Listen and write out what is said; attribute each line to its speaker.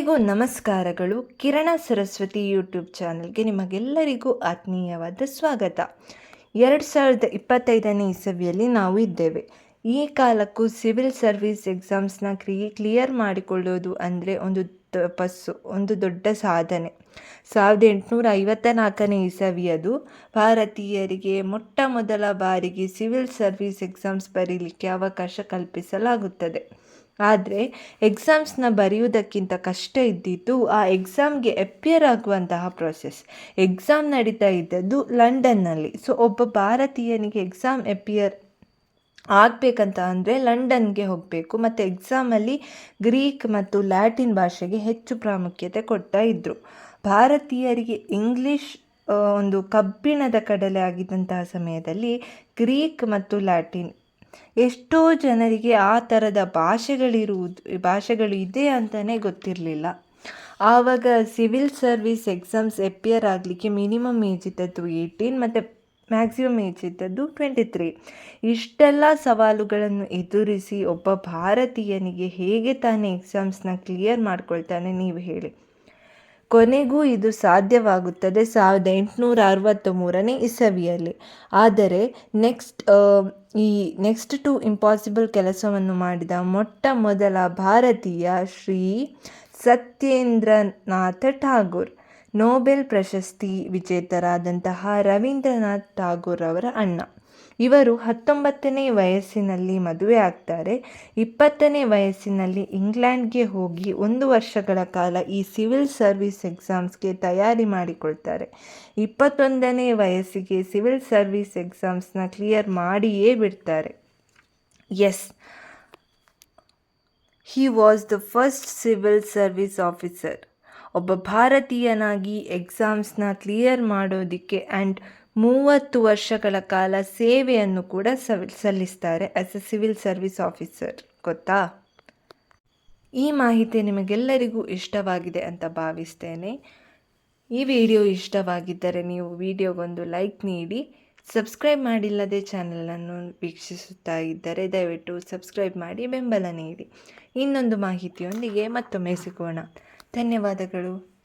Speaker 1: ಎಲ್ರಿಗೂ ನಮಸ್ಕಾರಗಳು. ಕಿರಣ ಸರಸ್ವತಿ ಯೂಟ್ಯೂಬ್ ಚಾನಲ್ಗೆ ನಿಮಗೆಲ್ಲರಿಗೂ ಆತ್ಮೀಯವಾದ ಸ್ವಾಗತ. ಎರಡು ಸಾವಿರದ ಇಪ್ಪತ್ತೈದನೇ ಇಸವಿಯಲ್ಲಿ ನಾವು ಇದ್ದೇವೆ. ಈ ಕಾಲಕ್ಕೂ ಸಿವಿಲ್ ಸರ್ವಿಸ್ ಎಕ್ಸಾಮ್ಸ್ನ ಕ್ರಿಯೆ ಕ್ಲಿಯರ್ ಮಾಡಿಕೊಳ್ಳೋದು ಅಂದರೆ ಒಂದು ತಪಸ್ಸು ಒಂದು ದೊಡ್ಡ ಸಾಧನೆ. ಸಾವಿರದ ಎಂಟುನೂರ ಐವತ್ತ ನಾಲ್ಕನೇ ಇಸವಿಯದು. ಭಾರತೀಯರಿಗೆ ಮೊಟ್ಟ ಮೊದಲ ಬಾರಿಗೆ ಸಿವಿಲ್ ಸರ್ವಿಸ್ ಎಕ್ಸಾಮ್ಸ್ ಬರೀಲಿಕ್ಕೆ ಅವಕಾಶ ಕಲ್ಪಿಸಲಾಗುತ್ತದೆ. ಆದರೆ ಎಕ್ಸಾಮ್ಸ್ನ ಬರೆಯುವುದಕ್ಕಿಂತ ಕಷ್ಟ ಇದ್ದಿದ್ದು ಆ ಎಕ್ಸಾಮ್ಗೆ ಅಪಿಯರ್ ಆಗುವಂತಹ ಪ್ರೋಸೆಸ್ ಎಕ್ಸಾಮ್ ನಡೀತಾ ಇದ್ದದ್ದು ಲಂಡನ್ನಲ್ಲಿ. ಸೊ ಒಬ್ಬ ಭಾರತೀಯನಿಗೆ ಎಕ್ಸಾಮ್ ಅಪಿಯರ್ ಆಗಬೇಕಂತ ಅಂದರೆ ಲಂಡನ್ಗೆ ಹೋಗಬೇಕು. ಮತ್ತು ಎಕ್ಸಾಮಲ್ಲಿ ಗ್ರೀಕ್ ಮತ್ತು ಲ್ಯಾಟಿನ್ ಭಾಷೆಗೆ ಹೆಚ್ಚು ಪ್ರಾಮುಖ್ಯತೆ ಕೊಡ್ತಾ ಇದ್ದರು ಭಾರತೀಯರಿಗೆ ಇಂಗ್ಲೀಷ್ ಒಂದು ಕಬ್ಬಿಣದ ಕಡಲೆ ಆಗಿದ್ದಂತಹ ಸಮಯದಲ್ಲಿ ಗ್ರೀಕ್ ಮತ್ತು ಲ್ಯಾಟಿನ್ ಎಷ್ಟೋ ಜನರಿಗೆ ಆ ಥರದ ಭಾಷೆಗಳಿರುವುದು ಭಾಷೆಗಳು ಇದೆ ಅಂತಲೇ ಗೊತ್ತಿರಲಿಲ್ಲ. ಆವಾಗ ಸಿವಿಲ್ ಸರ್ವಿಸ್ ಎಕ್ಸಾಮ್ಸ್ ಎಪಿಯರ್ ಆಗಲಿಕ್ಕೆ ಮಿನಿಮಮ್ ಏಜ್ ಇದ್ದದ್ದು ಏಯ್ಟೀನ್, ಮತ್ತು ಮ್ಯಾಕ್ಸಿಮಮ್ ಏಜ್ ಇದ್ದದ್ದು ಟ್ವೆಂಟಿ ತ್ರೀ ಇಷ್ಟೆಲ್ಲ ಸವಾಲುಗಳನ್ನು ಎದುರಿಸಿ ಒಬ್ಬ ಭಾರತೀಯನಿಗೆ ಹೇಗೆ ತಾನೇ ಎಕ್ಸಾಮ್ಸ್ನ ಕ್ಲಿಯರ್ ಮಾಡ್ಕೊಳ್ತಾನೆ, ನೀವು ಹೇಳಿ. ಕೊನೆಗೂ ಇದು ಸಾಧ್ಯವಾಗುತ್ತದೆ ಸಾವಿರದ ಎಂಟುನೂರ ಅರವತ್ತ ಮೂರನೇ ಇಸವಿಯಲ್ಲಿ. ಆದರೆ ನೆಕ್ಸ್ಟ್ ಈ ನೆಕ್ಸ್ಟ್ ಟು ಇಂಪಾಸಿಬಲ್ ಕೆಲಸವನ್ನು ಮಾಡಿದ ಮೊಟ್ಟ ಮೊದಲ ಭಾರತೀಯ ಶ್ರೀ ಸತ್ಯೇಂದ್ರನಾಥ ಠಾಗೂರ್, ನೋಬೆಲ್ ಪ್ರಶಸ್ತಿ ವಿಜೇತರಾದಂತಹ ರವೀಂದ್ರನಾಥ್ ಠಾಗೂರ್ ಅವರ ಅಣ್ಣ. ಇವರು ಹತ್ತೊಂಬತ್ತನೇ ವಯಸ್ಸಿನಲ್ಲಿ ಮದುವೆ ಆಗ್ತಾರೆ. ಇಪ್ಪತ್ತನೇ ವಯಸ್ಸಿನಲ್ಲಿ ಇಂಗ್ಲೆಂಡ್ಗೆ ಹೋಗಿ ಒಂದು ವರ್ಷಗಳ ಕಾಲ ಈ ಸಿವಿಲ್ ಸರ್ವಿಸ್ ಎಕ್ಸಾಮ್ಸ್ಗೆ ತಯಾರಿ ಮಾಡಿಕೊಳ್ತಾರೆ. ಇಪ್ಪತ್ತೊಂದನೇ ವಯಸ್ಸಿಗೆ ಸಿವಿಲ್ ಸರ್ವಿಸ್ ಎಕ್ಸಾಮ್ಸ್ನ ಕ್ಲಿಯರ್ ಮಾಡಿಯೇ ಬಿಡ್ತಾರೆ. Yes, he was the first civil service officer. ಒಬ್ಬ ಭಾರತೀಯನಾಗಿ ಎಕ್ಸಾಮ್ಸ್ನ ಕ್ಲಿಯರ್ ಮಾಡೋದಕ್ಕೆ ಆ್ಯಂಡ್ ಮೂವತ್ತು ವರ್ಷಗಳ ಕಾಲ ಸೇವೆಯನ್ನು ಕೂಡ ಸಲ್- ಸಲ್ಲಿಸ್ತಾರೆ as a civil service officer ಗೊತ್ತಾ? ಈ ಮಾಹಿತಿ ನಿಮಗೆಲ್ಲರಿಗೂ ಇಷ್ಟವಾಗಿದೆ ಅಂತ ಭಾವಿಸ್ತೇನೆ. ಈ ವಿಡಿಯೋ ಇಷ್ಟವಾಗಿದ್ದರೆ ನೀವು ವಿಡಿಯೋಗೊಂದು ಲೈಕ್ ನೀಡಿ, ಸಬ್ಸ್ಕ್ರೈಬ್ ಮಾಡಿಲ್ಲದೆ ಚಾನಲನ್ನು ವೀಕ್ಷಿಸುತ್ತಾ ಇದ್ದರೆ ದಯವಿಟ್ಟು ಸಬ್ಸ್ಕ್ರೈಬ್ ಮಾಡಿ, ಬೆಂಬಲ ನೀಡಿ. ಇನ್ನೊಂದು ಮಾಹಿತಿಯೊಂದಿಗೆ ಮತ್ತೊಮ್ಮೆ ಸಿಗೋಣ. ಧನ್ಯವಾದಗಳು.